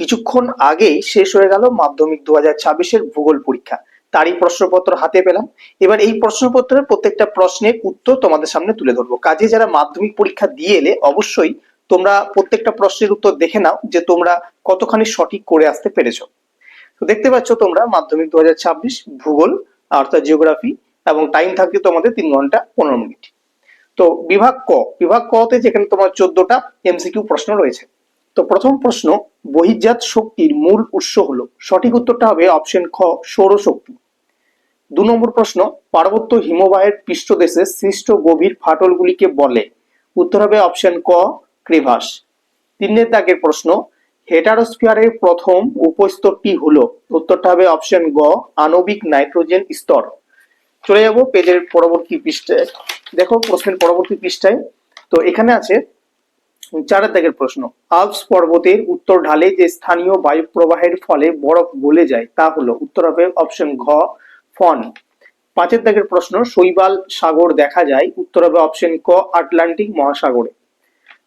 কিছুক্ষণ আগেই শেষ হয়ে গেল মাধ্যমিক দু হাজার ছাব্বিশের ভূগোল পরীক্ষা। তারই প্রশ্নপত্র হাতে পেলাম। এবার এই প্রশ্নপত্রের প্রত্যেকটা প্রশ্নের উত্তর তোমাদের সামনে তুলে ধরবো। কাজে যারা মাধ্যমিক পরীক্ষা দিয়ে এলে অবশ্যই তোমরা প্রত্যেকটা প্রশ্নের উত্তর দেখে নাও যে তোমরা কতখানি সঠিক করে আসতে পেরেছ। তো দেখতে পাচ্ছ তোমরা মাধ্যমিক দু হাজার ছাব্বিশ ভূগোল অর্থাৎ জিওগ্রাফি এবং টাইম থাকবে তোমাদের তিন ঘণ্টা পনেরো মিনিট। তো বিভাগ ক, বিভাগ তে যেখানে তোমার চোদ্দটা এমসিকিউ প্রশ্ন রয়েছে। তো প্রথম প্রশ্ন, বহির্জাত শক্তির মূল উৎস হলো। সঠিক উত্তরটা হবে অপশন খ, সৌরশক্তি। দু নম্বর প্রশ্ন, পার্বত্য হিমবাহের পৃষ্ঠদেশে সৃষ্ট গভীর ফাটলগুলিকে বলে। উত্তর হবে অপশন ক, ক্রেভাস। তিনের দাগের প্রশ্ন, হেটারোস্ফিয়ারের প্রথম উপস্তরটি হলো। উত্তরটা হবে অপশন গ, আণবিক নাইট্রোজেন স্তর। চলে যাব পেজের পরবর্তী পৃষ্ঠায় দেখো প্রশ্নের পরবর্তী পৃষ্ঠায় তো এখানে আছে চারের দাগের প্রশ্ন। আলপস পর্বতের উত্তর ঢালে যে স্থানীয় বায়ু প্রবাহের ফলে বরফ গলে যায়, তা হলো উত্তর হবে অপশন ঘ, ফন। পাঁচের দাগের প্রশ্ন, শৈবাল সাগর দেখা যায়, উত্তর হবে অপশন ক, আটলান্টিক মহাসাগরে।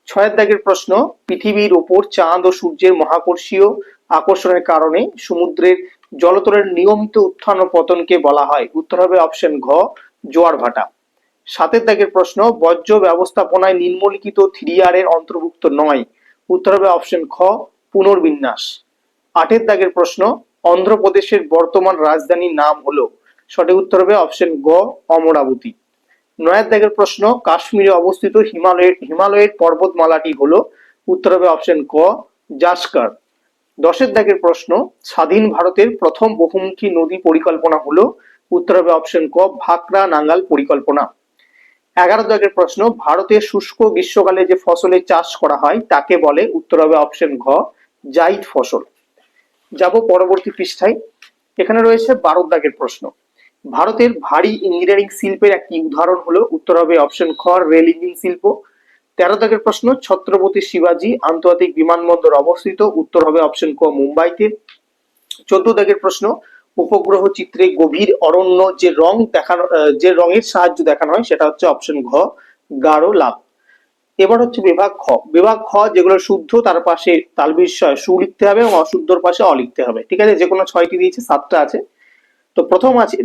ছয়ের দাগের প্রশ্ন, পৃথিবীর ওপর চাঁদ ও সূর্যের মহাকর্ষীয় আকর্ষণের কারণে সমুদ্রের জলতলের নিয়মিত উত্থান ও পতনকে বলা হয়। উত্তর হবে অপশন ঘ, জোয়ার ভাটা। সাতের দাগের প্রশ্ন, বর্জ্য ব্যবস্থাপনায় নিম্নলিখিত থ্রি আর এর অন্তর্ভুক্ত নয়। উত্তর হবে অপশন খ, পুনর্বিন্যাস। আটের দাগের প্রশ্ন, অন্ধ্রপ্রদেশের বর্তমান রাজধানীর নাম হলো। সঠিক উত্তর হবে অপশন গ, অমরাবতী। নয়ের দাগের প্রশ্ন, কাশ্মীরে অবস্থিত হিমালয়ের হিমালয়ের পর্বতমালাটি হলো। উত্তর হবে অপশন ক, জাস্কার। দশের দাগের প্রশ্ন, স্বাধীন ভারতের প্রথম বহুমুখী নদী পরিকল্পনা হলো। উত্তর হবে অপশন ক ভাকরা নাঙ্গাল পরিকল্পনা। এগারো দাগের প্রশ্ন ভারতের শুষ্ক গ্রীষ্মকালে যে ফসলের চাষ করা হয়, তাকে বলে উত্তর হবে অপশন ঘ জাইদ ফসল। যাব পরবর্তী পৃষ্ঠায়। এখানে রয়েছে বারো দাগের প্রশ্ন। ভারতের ভারী ইঞ্জিনিয়ারিং শিল্পের একটি উদাহরণ হলো, উত্তর হবে অপশন খ রেল ইঞ্জিন শিল্প। তেরো দাগের প্রশ্ন, ছত্রপতি শিবাজি আন্তর্জাতিক বিমানবন্দর অবস্থিত। উত্তর হবে অপশন ক, মুম্বাইতে। চোদ্দ দাগের প্রশ্ন উপগ্রহ চিত্রে গভীর অরণ্য যে রং দেখানো যে রঙের সাহায্য দেখানো হয়, সেটা হচ্ছে অপশন ঘ, গাঢ় লাভ। এবার হচ্ছে বিভাগ খ। বিভাগ খ যেগুলো শুদ্ধ, তার পাশে তালবিষয় সু লিখতে হবে এবং অশুদ্ধর পাশে অ লিখতে হবে। ঠিক আছে? যে কোনো ছয়টি দিয়েছে, সাতটা আছে। তো প্রথম আছে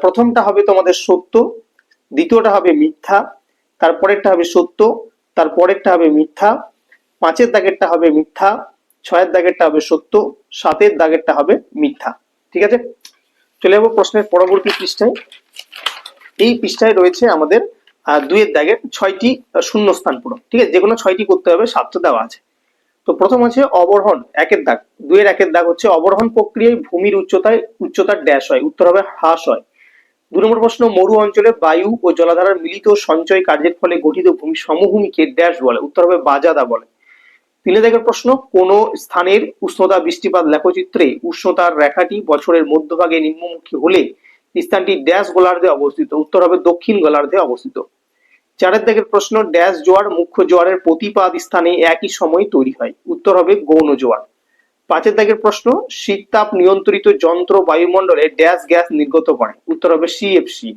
প্রথমটা হবে তোমাদের সত্য, দ্বিতীয়টা হবে মিথ্যা, তারপরেরটা হবে সত্য, তারপরেরটা হবে মিথ্যা, পাঁচের দাগেরটা হবে মিথ্যা, ছয়ের দাগেরটা হবে সত্য, সাতের দাগেরটা হবে মিথ্যা। ঠিক আছে? চলে যাব প্রশ্নের পরবর্তী পৃষ্ঠায়। এই পৃষ্ঠায় রয়েছে আমাদের আহ, দুইয়ের দাগের ছয়টি শূন্যস্থান পূরণ ঠিক আছে? যে কোনো ছয়টি করতে হবে সাতটা দেওয়া আছে। তো প্রথম আছে অবরোহণ একের দাগ। দুইয়ের একের দাগ হচ্ছে অবরোহণ প্রক্রিয়ায় ভূমির উচ্চতায় উচ্চতার ড্যাশ হয় উত্তর হবে হ্রাস হয়। দু নম্বর প্রশ্ন মরু অঞ্চলে বায়ু ও জলাধারার মিলিত সঞ্চয় কার্যের ফলে গঠিত ভূমি সমভূমিকে ড্যাশ বলে উত্তর হবে বাজাদা বলে। তিনে দাগের প্রশ্ন, কোন স্থানের উষ্ণতা বৃষ্টিপাত লেখচিত্রে উষ্ণতার রেখাটি বছরের মধ্যভাগে নিম্নমুখী হলে স্থানটি ড্যাশ গোলার্ধে অবস্থিত, উত্তর হবে দক্ষিণ গোলার্ধে অবস্থিত। চারের দাগের প্রশ্ন, ড্যাশ জোয়ার মুখ্য জোয়ারের প্রতিপাদ স্থানে একই সময় তৈরি হয়, উত্তর হবে গৌণ জোয়ার। পাঁচের দাগের প্রশ্ন শীততাপ নিয়ন্ত্রিত যন্ত্র বায়ুমণ্ডলে ড্যাশ গ্যাস নির্গত করে, উত্তর হবে সিএফসি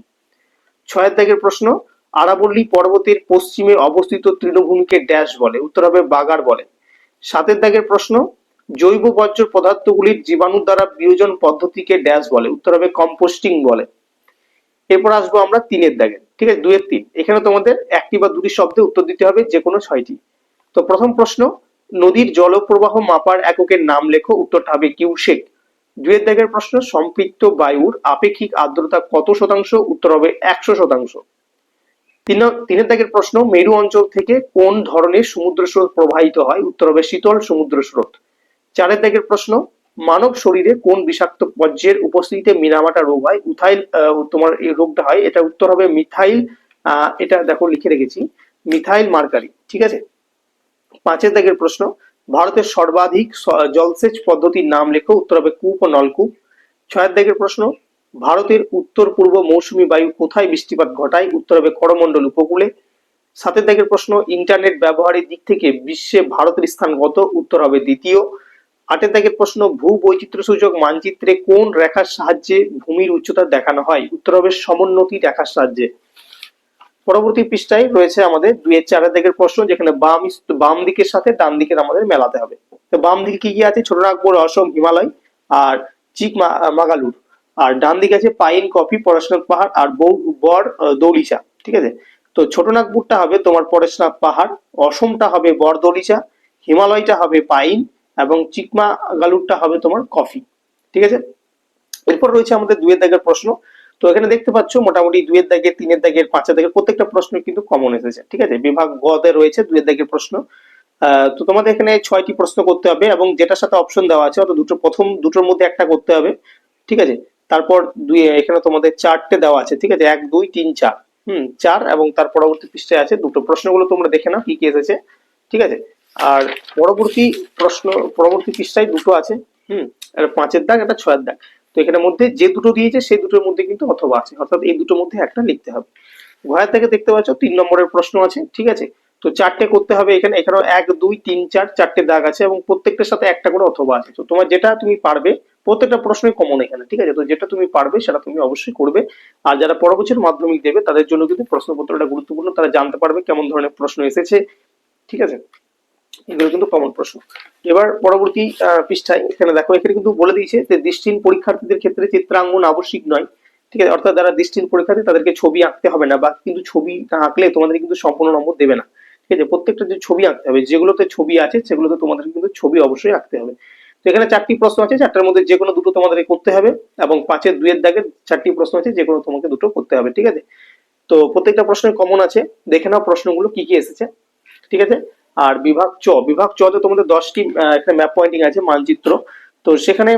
ছয়ের দাগের প্রশ্ন, আরাবল্লী পর্বতের পশ্চিমে অবস্থিত তৃণভূমিকে ড্যাশ বলে, উত্তর হবে বাগার বলে। সাতের দাগের প্রশ্ন, জৈব বর্জ্য পদার্থগুলির জীবাণু দ্বারা বিয়োজন পদ্ধতিকে ড্যাশ বলে, উত্তর হবে কম্পোস্টিং বলে। এরপর আসব আমরা তিনের দাগে, ঠিক আছে? দুয়ের তিন। এখানে তোমাদের একটি বা দুটি শব্দে উত্তর দিতে হবে যে কোনো ছয়টি। তো প্রথম প্রশ্ন, নদীর জলপ্রবাহ মাপার এককের নাম লেখো, উত্তরটা হবে কিউসেক। দুয়ের দাগের প্রশ্ন, সম্পৃক্ত বায়ুর আপেক্ষিক আর্দ্রতা কত শতাংশ? উত্তর হবে একশো শতাংশ। তিন তিনের দাগের প্রশ্ন, মেরু অঞ্চল থেকে কোন ধরনের সমুদ্র স্রোত প্রবাহিত হয়? উত্তর হবে শীতল সমুদ্র স্রোত। চারের দাগের প্রশ্ন, মানব শরীরে কোন বিষাক্ত পর্যায়ের উপস্থিতিতে মিনামাটা রোগ হয়? উথাইল তোমার এই রোগটা হয়, এটা উত্তর হবে মিথাইল এটা দেখো লিখে রেখেছি, মিথাইল মার্কারি, ঠিক আছে? পাঁচের দাগের প্রশ্ন, ভারতের সর্বাধিক জলসেচ পদ্ধতির নাম লেখো, উত্তর হবে কূপ ও নলকূপ। ছয়ের দাগের প্রশ্ন ভারতের উত্তর পূর্ব মৌসুমী বায়ু কোথায় বৃষ্টিপাত ঘটায়? উত্তর হবে করমণ্ডল উপকূলে। সাতের দাগের প্রশ্ন, ইন্টারনেট ব্যবহারের দিক থেকে বিশ্বে ভারতের স্থান কত? উত্তর হবে দ্বিতীয়। আটের দাগের প্রশ্ন ভূ সূচক মানচিত্রে কোন রেখার সাহায্যে ভূমির উচ্চতা দেখানো হয়? উত্তর হবে সমোন্নতি রেখার সাহায্যে। পরবর্তী পৃষ্ঠায় রয়েছে আমাদের দুই এর চারের দিকের প্রশ্ন, যেখানে বাম বাম দিকের সাথে ডান দিকের আমাদের মেলাতে হবে। তো বাম দিকে কি কি আছে? ছোট নাগপুর, অসম, হিমালয় আর চিক মাগালুর। আর ডান দিকে আছে পাইন কফি পরশনাথ পাহাড় আর বর দৌলিচা, ঠিক আছে? তো ছোট নাগপুরটা হবে তোমার পরেশনাথ পাহাড়, অসমটা হবে বর দৌলিচা, হিমালয়টা হবে পাইন এবং চিকমা গালুরটা হবে তোমার কফি, ঠিক আছে? এরপর রয়েছে আমাদের দুয়ের দাগের প্রশ্ন। তো এখানে দেখতে পাচ্ছ মোটামুটি দুয়ের দাগের তিনের দাগের, পাঁচের দাগের প্রত্যেকটা প্রশ্ন কিন্তু কমন এসেছে, ঠিক আছে? বিভাগ গতে রয়েছে দুয়ের দাগের প্রশ্ন। তো তোমাদের এখানে ছয়টি প্রশ্ন করতে হবে এবং যেটার সাথে অপশন দেওয়া আছে, অর্থাৎ দুটো, প্রথম দুটোর মধ্যে একটা করতে হবে, ঠিক আছে? তারপর দুই, এখানে তোমাদের চারটে দেওয়া আছে, ঠিক আছে? এক, দুই, তিন, চার। হুম, চার এবং তার পরবর্তী পৃষ্ঠায় আছে দুটো। প্রশ্নগুলো তোমরা দেখে নাও কি কি এসেছে, ঠিক আছে? আর পরবর্তী প্রশ্ন, পরবর্তী পৃষ্ঠায় দুটো আছে, হুম? একটা পাঁচের দাগ, একটা ছয়ের দাগ। তো এখানের মধ্যে যে দুটো দিয়েছে, সেই দুটোর মধ্যে কিন্তু অথবা আছে। অর্থাৎ এই দুটোর মধ্যে একটা লিখতে হবে। ভয়ের থেকে দেখতে পাচ্ছ, তিন নম্বরের প্রশ্ন আছে, ঠিক আছে? তো চারটে করতে হবে এখানে, এখানেও এক, দুই, তিন, চার, চারটে দাগ আছে এবং প্রত্যেকটার সাথে একটা করে অথবা আছে। তো তোমার যেটা তুমি পারবে, প্রত্যেকটা প্রশ্নই কমন এখানে, ঠিক আছে? তো যেটা তুমি পারবে সেটা তুমি অবশ্যই করবে। আর যারা পর বছর মাধ্যমিক দেবে, তাদের জন্য কিন্তু প্রশ্নপত্রটা গুরুত্বপূর্ণ। তারা জানতে পারবে কেমন ধরনের প্রশ্ন এসেছে, ঠিক আছে? এগুলো কিন্তু কমন প্রশ্ন। এবার পরবর্তী পৃষ্ঠায় এখানে দেখো, এখানে কিন্তু বলে দিয়েছে যে দৃষ্টিহীন পরীক্ষার্থীদের ক্ষেত্রে চিত্রাঙ্গন আবশ্যিক নয়, ঠিক আছে? অর্থাৎ যারা দৃষ্টিহীন পরীক্ষার্থী, তাদেরকে ছবি আঁকতে হবে না বা কিন্তু ছবি আঁকলে তোমাদের কিন্তু সম্পূর্ণ নম্বর দেবে না। ঠিক আছে? প্রত্যেকটা যে ছবি আঁকতে হবে, যেগুলোতে ছবি আছে, সেগুলোতে তোমাদের কিন্তু ছবি অবশ্যই আঁকতে হবে। তো এখানে চারটি প্রশ্ন আছে, চারটার মধ্যে যে কোনো দুটো তোমাদেরকে করতে হবে এবং পাঁচের দুইয়ের দাগে চারটি প্রশ্ন আছে, যে কোনো তোমাকে দুটো করতে হবে, ঠিক আছে? তো প্রত্যেকটা প্রশ্নের কমন আছে। দেখে নাও প্রশ্নগুলো কি কি এসেছে, ঠিক আছে? আর বিভাগ চ বিভাগ চ তে তোমাদের দশটি এখানে ম্যাপ পয়েন্টিং আছে, মানচিত্র। তো সেখানে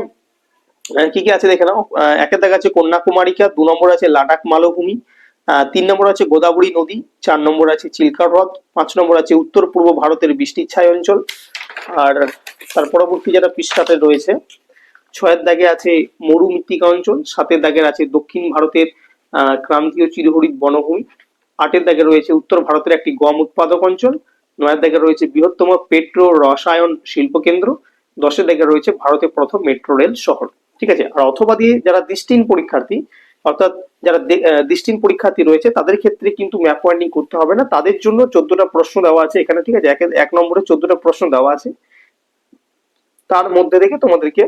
কি কি আছে দেখে নাও? একের দাগ আছে কন্যাকুমারিকা, দু নম্বর আছে লাডাখ মালভূমি তিন নম্বর আছে গোদাবরী নদী, চার নম্বর আছে চিল্কা হ্রদ, পাঁচ নম্বর আছে উত্তর পূর্ব ভারতের বৃষ্টির ছায় অঞ্চল, আর তার পরবর্তী যেটা পৃষ্ঠাতে রয়েছে, ছয়ের দাগে আছে মরু মৃত্তিকা অঞ্চল, সাতের দাগের আছে দক্ষিণ ভারতের ক্রান্তীয় চিরহরিত বনভূমি, আটের দাগে রয়েছে উত্তর ভারতের একটি গম উৎপাদক অঞ্চল, নয়ের দাগে রয়েছে বৃহত্তম পেট্রো রসায়ন শিল্প কেন্দ্র, দশের দাগে রয়েছে ভারতের প্রথম মেট্রো রেল শহর। ঠিক আছে, আর অথবা দিয়ে যারা দৃষ্টিহীন পরীক্ষার্থী অর্থাৎ যারা দে- আহ, দৃষ্টিহীন পরীক্ষার্থী রয়েছে তাদের ক্ষেত্রে কিন্তু ম্যাপ পয়েন্টিং করতে হবে না। তাদের জন্য চোদ্দটা প্রশ্ন দেওয়া আছে এখানে ঠিক আছে? এক নম্বরে চোদ্দটা প্রশ্ন দেওয়া আছে। তার মধ্যে থেকে তোমাদেরকে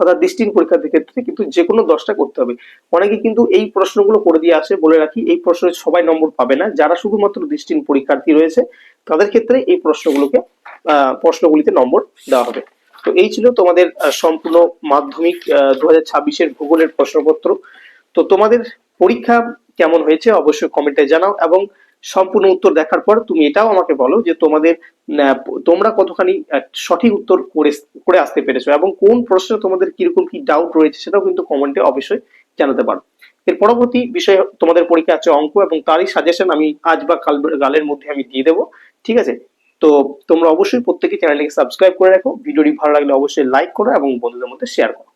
অর্থাৎ দৃষ্টিহীন পরীক্ষার্থীর ক্ষেত্রে কিন্তু যে কোনো দশটা করতে হবে। অনেকে কিন্তু এই প্রশ্নগুলো করে দিয়ে আসে বলে রাখি এই প্রশ্নে সবাই নম্বর পাবে না। যারা শুধুমাত্র দৃষ্টিহীন পরীক্ষার্থী রয়েছে তাদের ক্ষেত্রে এই প্রশ্নগুলোকে প্রশ্নগুলিতে নম্বর দেওয়া হবে। তো এই ছিল তোমাদের সম্পূর্ণ মাধ্যমিক দু হাজার ভূগোলের প্রশ্নপত্র। তো তোমাদের পরীক্ষা কেমন হয়েছে অবশ্যই কমেন্টে জানাও এবং সম্পূর্ণ উত্তর দেখার পর তুমি এটাও আমাকে বলো যে তোমাদের তোমরা কতখানি সঠিক উত্তর করে করে আসতে পেরেছ এবং কোন প্রশ্নে তোমাদের কীরকম কি ডাউট রয়েছে সেটাও কিন্তু কমেন্টে অবশ্যই জানাতে পারো। এর পরবর্তী বিষয় তোমাদের পরীক্ষা আছে অঙ্ক এবং তারই সাজেশন আমি আজ বা কাল গালের মধ্যে আমি দিয়ে দেবো, ঠিক আছে? তো তোমরা অবশ্যই প্রত্যেকে চ্যানেলটিকে সাবস্ক্রাইব করে রাখো, ভিডিওটি ভালো লাগলে অবশ্যই লাইক করো এবং বন্ধুদের মধ্যে শেয়ার করো।